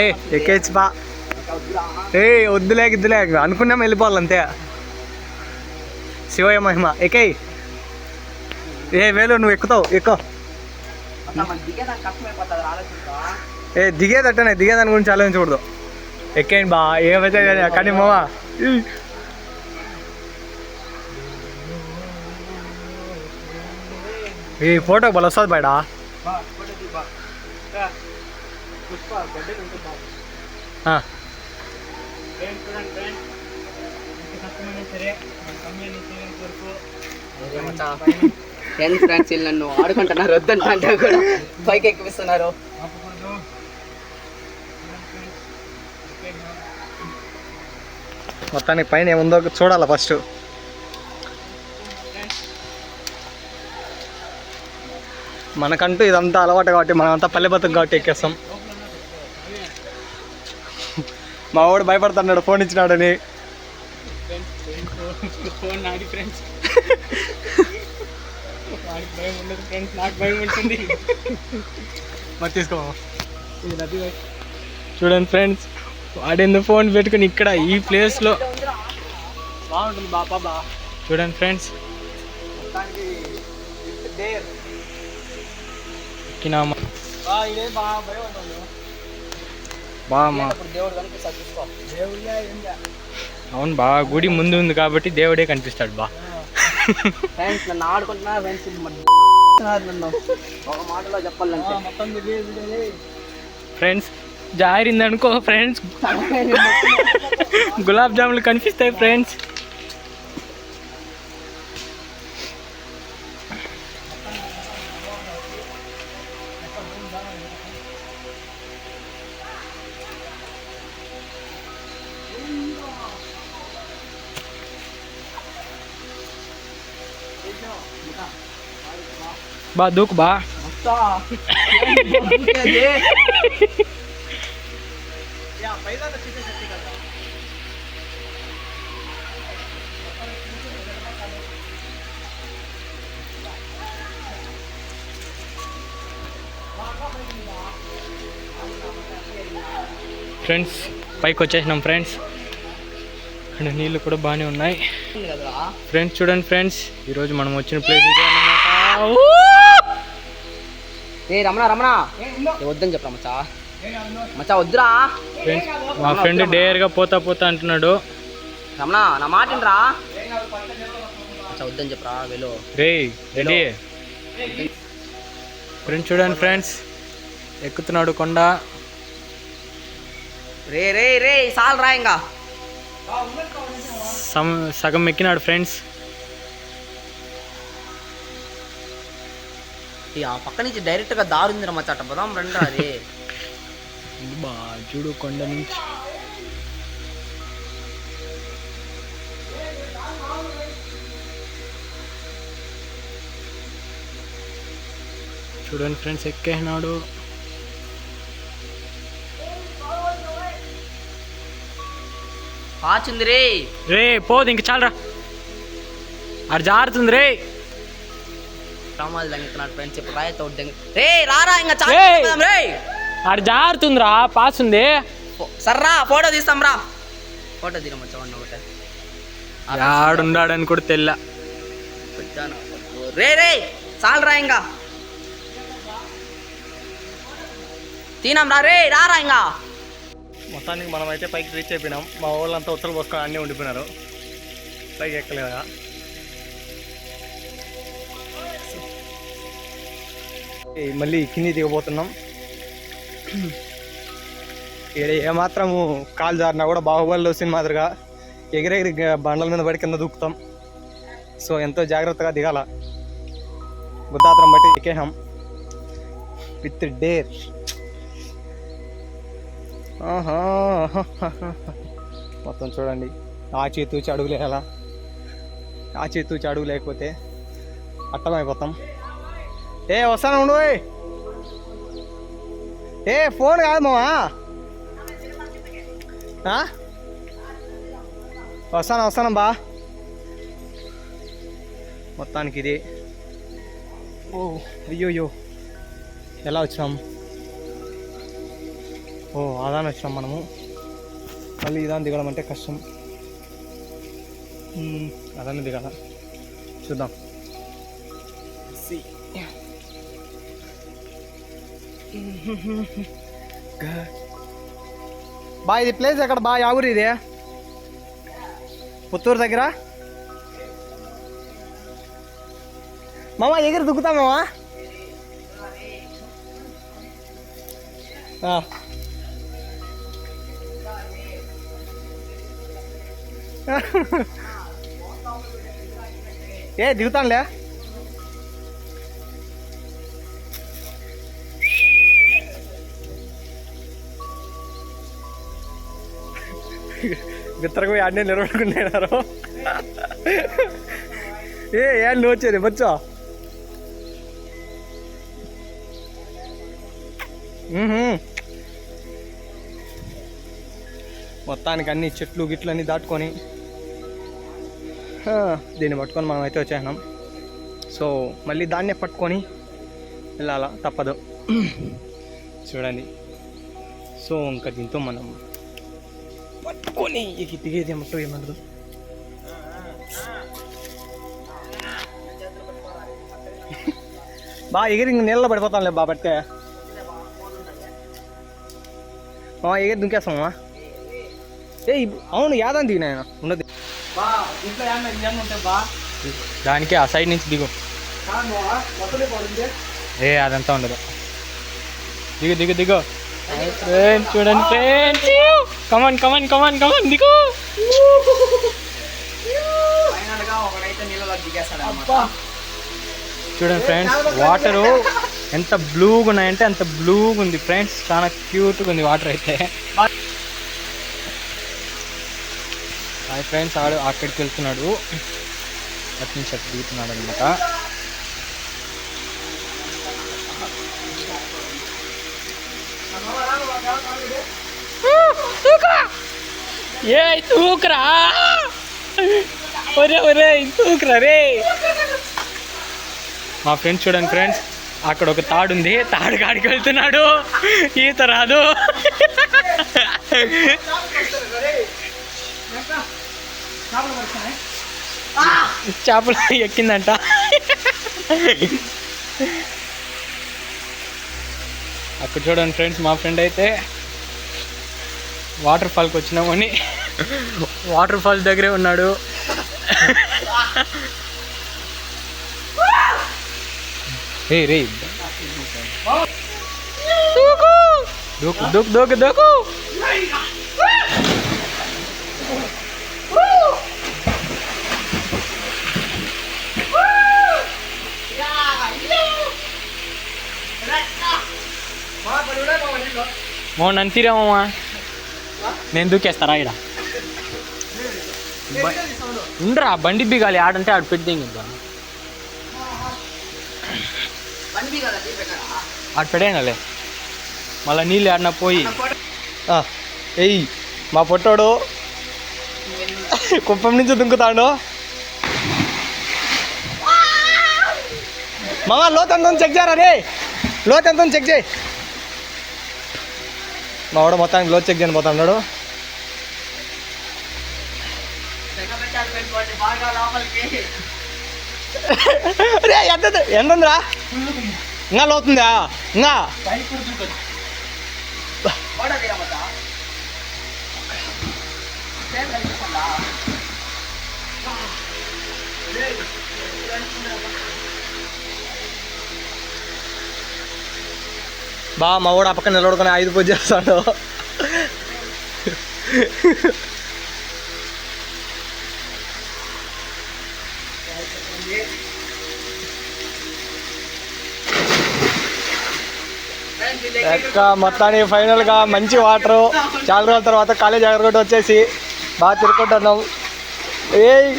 ఏ ఎక్కేచ్చు బా ఏ వద్దులే గిద్దులే. అనుకున్నాం వెళ్ళిపోవాలి అంతే. శివయ మహిమ. ఎక్కేయి. ఏ వేలు నువ్వు ఎక్కుతావు ఎక్కువ ఏ దిగేదట్టనే దిగేదాని గురించి ఆలోచించకూడదు. ఎక్కేయండి బా ఏమైతే కానీ కానీ మావా ఈ ఫోటో బలొస్తుంది బయట. ఫ్రెండ్స్? ఫ్రెండ్స్ వీళ్ళు నన్ను ఆడుకుంటున్నారు? వద్దంటే కూడా పైకి ఎక్కిపిస్తున్నారు. మొత్తానికి పైన ఏముందో చూడాలి ఫస్ట్ మనకంటూ ఇదంతా అలవాటు కాబట్టి మనమంతా పల్లె బతుకు కాబట్టి ఎక్కేస్తాం. మా వాడు భయపడుతున్నాడు ఫోన్ ఇచ్చినాడని. ఫ్రెండ్స్ ఉండదు ఫ్రెండ్స్ నాకు మరి తీసుకో ఇది చూడండి ఫ్రెండ్స్ వాడింది ఫోన్ పెట్టుకుని ఇక్కడ ఈ ప్లేస్లో బాగుంటుంది బాపా బా చూడండి ఫ్రెండ్స్. ఎక్కినామా? బా ఇదే బా భయం ఉంటుంది బామా. ఇప్పుడు దేవుడు కనిపిస్తాడు చూసుకో దేవుళ్ళే ఏందా అవును బా గుడి ముందు ఉంది కాబట్టి దేవుడే కనిపిస్తాడు బా. ఫ్రెండ్స్ నన్ను ఆడుకుంటున్నా ఫ్రెండ్స్ నన్ను ఒక మాటలో చెప్పాలంటే. మొత్తం దిగే దిగే ఫ్రెండ్స్ జారింది అనుకో ఫ్రెండ్స్ గులాబ్ జాములు కనిపిస్తాయి ఫ్రెండ్స్ బా దూకు బా ఫ్రెండ్స్ పైకి వచ్చేసినాం ఫ్రెండ్స్ ఇక్కడ నీళ్ళు కూడా బాగానే ఉన్నాయి. ఫ్రెండ్స్ చూడండి ఫ్రెండ్స్ ఈరోజు మనం వచ్చిన ప్లేస్ ఇదే అన్నమాట. ఏ రమణ రమణ. ఏ వద్దని చెప్పరా మచ్చా? మచ్చా వద్దురా. ఫ్రెండ్స్ మా ఫ్రెండ్ డేర్గా పోతా పోతా అంటున్నాడు. రమణ నా మాట మచ్చా వద్దని చెప్పరా వెళ్ళు. రే రెడీ. ఫ్రెండ్స్ చూడండి ఫ్రెండ్స్ ఎక్కుతున్నాడు కొండ. రే రే రే సాల్ రా ఇంకా. సమ్ సగం ఎక్కినాడు ఫ్రెండ్స్ ఆ పక్క నుంచి డైరెక్ట్గా దారి ఉంది మచ్చా అట్ట పోదాం రండి రే బా చూడు కొండ నుంచి. చూడండి ఫ్రెండ్స్ ఎక్కేసినాడు. పాచింది రే రే పోదు ఇంక చాలరా. అది జారుతుంది రే రామాలు దంగుతున్నాడు ఫ్రెండ్స్ ఇప్పుడు రాయతో వద్దంగి రే రారా ఇంకా చాలా రే అది జారుతుందిరా పాస్ ఉంది సర్రా ఫోటో తీస్తాం రా. ఫోటో తీరం మచ్చా వాడిని ఒకటే. ఆడుండాడని కూడా తెల్ల. వచ్చాను. రే రే చాలు రా ఇంకా. తినాం రా రే రారా ఇంకా. మొత్తానికి మనం అయితే పైకి రీచ్ అయిపోయినాం. మా వాళ్ళంతా ఉత్తలు పోసుకొని అన్నీ ఉండిపోయినారు. పైకి ఎక్కలేదా? మళ్ళీ కింది దిగబోతున్నాం. ఈడ ఏమాత్రము కాలు జారినా కూడా బాహుబలిలో వచ్చిన మాదిరిగా ఎగిరెగిరి బండల మీద పడి కింద దూకుతాం. సో ఎంతో జాగ్రత్తగా దిగాల. బుద్ధాత్రం బట్టి ఎక్కేహాం విత్ డేర్. ఆహా. మొత్తం చూడండి. ఆ తూచి అడుగులు వేయాలా ఆచి తూచి అడుగు లేకపోతే అట్టమైపోతాం. ఏ వస్తాను ఉండు ఓయ్. ఏ ఫోన్ కాదు మావా. వస్తాను వస్తాను బా. మొత్తానికి ఇది. ఓ అయ్యో అయ్యో ఎలా వచ్చినాం? ఓ అదాని వచ్చినాం మనము. మళ్ళీ ఇదాన్ని దిగడం అంటే కష్టం. అదాన్ని దిగాల? చూద్దాం. బా ఇది ప్లేస్ ఎక్కడ? బా యా ఊరు ఇది. పుత్తూరు దగ్గర. మామ ఎగిరి దుక్కుతా మామ? ఏ దిగుతానులే. బిత్తరకు అన్నీ నిలబడుకున్నారు ఏ ఏ నువ్వు వచ్చేది వచ్చా? మొత్తానికి అన్ని చెట్లు గిట్లు అన్నీ దాటుకొని దీన్ని పట్టుకొని మనం అయితే వచ్చేసినాం. సో మళ్ళీ దాన్నే పట్టుకొని వెళ్ళాలా? తప్పదు. చూడండి. సో ఇంకా దీంతో మనం పట్టుకొని ఇక దిగేది ఏమంటూ ఏమంటదు బా ఎగిరి ఇంక నీళ్ళలో పడిపోతాంలే బా పట్టే మా ఎగిరి దుంకేస్తామా ఏ అవును యాదని దిగిన ఆయన ఉన్నది బా ఇంట్లో ఏమన్నా ఇవన్నీ ఉంటాయి బా దానికి ఆ సైడ్ నుంచి దిగు ఏ అదంతా ఉండదు దిగు దిగు దిగు ఫ్రెండ్స్ చూడండి friends come on come on come on come on దిగు చూడండి ఫ్రెండ్స్ వాటరు ఎంత బ్లూగా ఉన్నాయంటే అంత బ్లూగా ఉంది. ఫ్రెండ్స్ చాలా క్యూట్గా ఉంది వాటర్ అయితే. హాయ్ ఫ్రెండ్స్ ఆడు అక్కడికి వెళ్తున్నాడు. అటు నుంచి అటు దిగుతున్నాడు అనమాట ఏ తూకరా. ఒరే ఒరే తూకరా రే. మా ఫ్రెండ్స్ చూడండి ఫ్రెండ్స్ అక్కడ ఒక తాడు ఉంది తాడు కాడికి వెళ్తున్నాడు. ఈత రాదు. చేపలు ఎక్కిందంట. అక్కడ చూడండి ఫ్రెండ్స్ మా ఫ్రెండ్ అయితే వాటర్ ఫాల్కి వచ్చినామని. వాటర్ ఫాల్స్ దగ్గరే ఉన్నాడు. రే రే. దూకు దూకు దూకు దూకు. మోహన్ అంతీరామమ్మా నేను దూకేస్తారా ఇక్కడ ఉండరా బండి బిగాలి ఆడంటే ఆడు పెట్టి ఇంకా. ఆడు పెట్టేయాలే మళ్ళీ నీళ్ళు ఆడినా పోయి. ఎయ్ మా పొట్టోడు కుప్పం నుంచి దుంకుతాడు. మామ లోతు చెక్ చేయరా రే లోతు చెక్ చేయి. మా వాడు మొత్తానికి లోతు చెక్ చేయని పోతాడు తెగ రే ఎంత ఎంత ఉందిరా? ఇంకా లోతుందా? ఇంకా? ఫోటో తీరమ్మా బా మా వాడు ఆ పక్కన నిలబడుకొని ఐదు పూజ చేస్తాడు. ఎక్క మొత్తానికి ఫైనల్గా మంచి వాటరు. చాలా రోజుల తర్వాత కాలేజ్ ఎగరగొట్టి వచ్చేసి బాగా తిరుగుకుంటున్నాం ఏయ్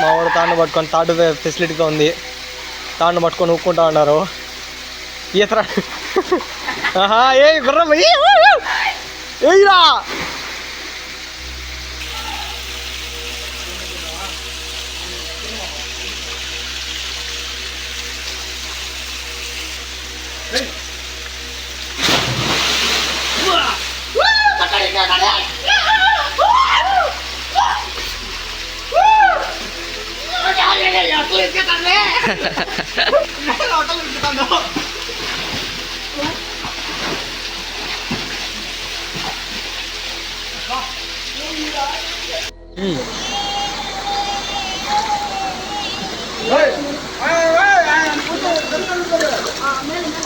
మా వాడు తాను పట్టుకొని తాడు ఫెసిలిటీగా ఉంది. తాను పట్టుకొని ఊక్కుంటా ఉన్నారు. ఈతరా. ఆహా ఏ గుర్రం ఏ ఏయ్రా 你了，当这看。嗯。喂，哎喂，哎，不是，真的是啊，没。